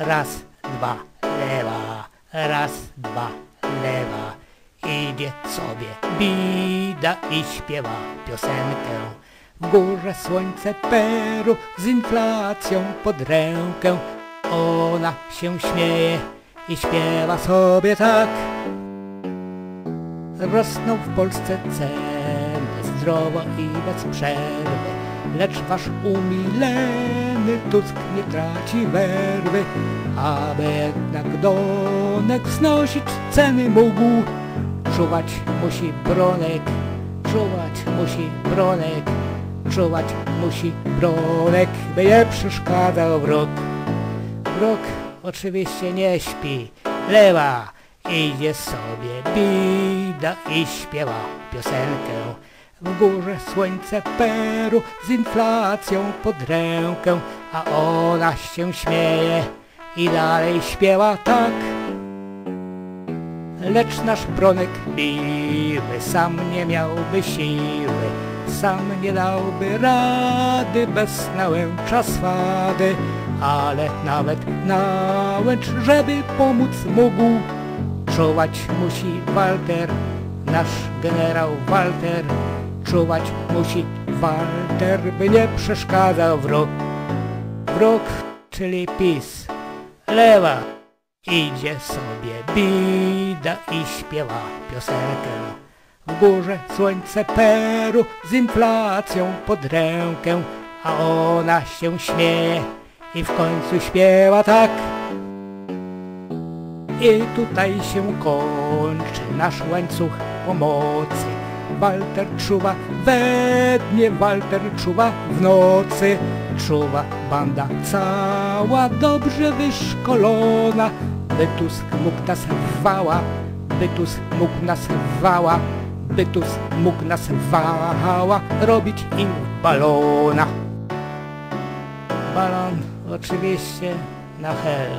raz, dwa, lewa, raz, dwa, lewa. Idzie sobie bida i śpiewa piosenkę. W górze słońce Peru z inflacją pod rękę. Ona się śmieje i śpiewa sobie tak. Rosną w Polsce ceny zdrowo i bez przerwy, lecz wasz umileny Tusk nie traci werwy, aby jednak donek znosić ceny mógł. Czuwać musi Bronek, czuwać musi Bronek, czuwać musi Bronek, by nie przeszkadzał wróg. Wróg oczywiście nie śpi, lewa idzie sobie bida i śpiewa piosenkę. W górze słońce Peru z inflacją pod rękę, a ona się śmieje i dalej śpiewa tak. Lecz nasz Bronek miły sam nie miałby siły, sam nie dałby rady bez nałęcza swady, ale nawet nałęcz, żeby pomóc mógł, czuwać musi Walter, nasz generał Walter, czuwać musi Walter, by nie przeszkadzał wróg. Wróg, czyli PiS, lewa, idzie sobie bida i śpiewa piosenkę. W górze słońce Peru z inflacją pod rękę, a ona się śmieje i w końcu śpiewa tak. I tutaj się kończy nasz łańcuch pomocy. Walter czuwa we dnie, Walter czuwa w nocy. Czuwa banda cała, dobrze wyszkolona. By Tusk mógł nas wała, by Tusk mógł nas wała, by Tusk mógł nas wała robić im balona. Balon oczywiście na hel.